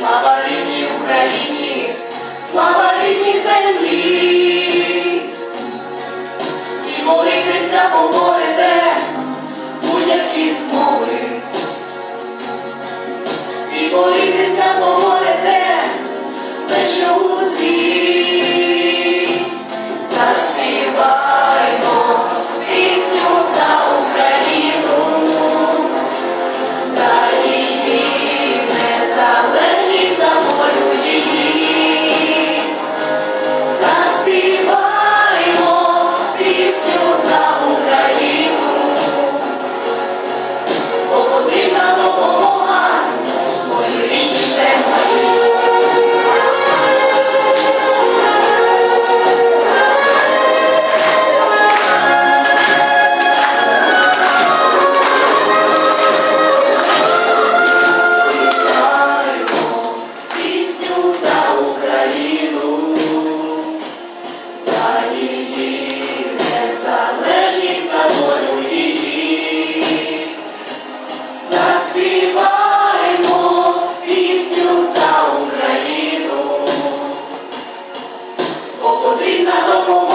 Слава рідній Україні, слава рідній землі. І молитися поборете будь-які змови. І борітися поборете все, що у злі. Oh. Putin na domu.